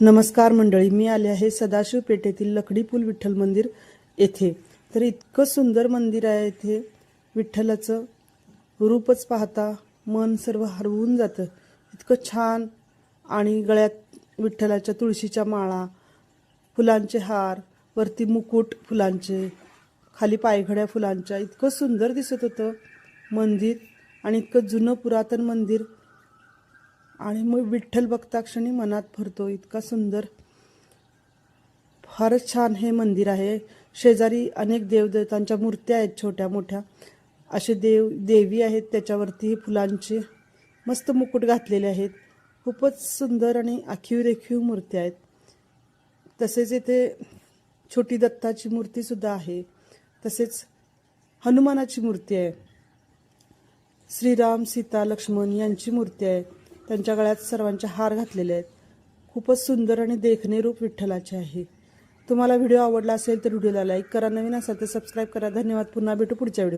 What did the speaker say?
नमस्कार मंडळी मी आले आहे सदाशिव पेठेतील लकडीपूल विठ्ठल मंदिर येथे. तर इतकं सुंदर मंदिर आहे इथे. विठ्ठलाचं रूपच पाहता मन सर्व हरवून जातं. इतकं छान आणि गळ्यात विठ्ठलाच्या तुळशीच्या माळा फुलांचे हार वरती मुकुट फुलांचे खाली पायघड्या फुलांच्या. इतकं सुंदर दिसत होतं मंदिर आणि इतकं जुनं पुरातन मंदिर. आणि मग विठ्ठल भक्ताक्षणी मनात भरतो इतका सुंदर. फारच छान हे मंदिर आहे. शेजारी अनेक देवदेवतांच्या मूर्त्या आहेत छोट्या मोठ्या. असे देव देवी आहेत त्याच्यावरती फुलांचे मस्त मुकुट घातलेले आहेत. खूपच सुंदर आणि आखीव रेखीव मूर्त्या आहेत. तसेच इथे छोटी दत्ताची मूर्तीसुद्धा आहे. तसेच हनुमानाची मूर्ती आहे. श्रीराम सीता लक्ष्मण यांची मूर्ती आहे. त्यांच्या गळ्यात सर्वांचे हार घातलेले आहेत. खूपच सुंदर आणि देखणे रूप विठ्ठलाचे आहे. तुम्हाला व्हिडिओ आवडला असेल तर व्हिडिओला लाईक करा. नवीन असाल तर सबस्क्राईब करा. धन्यवाद. पुन्हा भेटू पुढच्या व्हिडिओ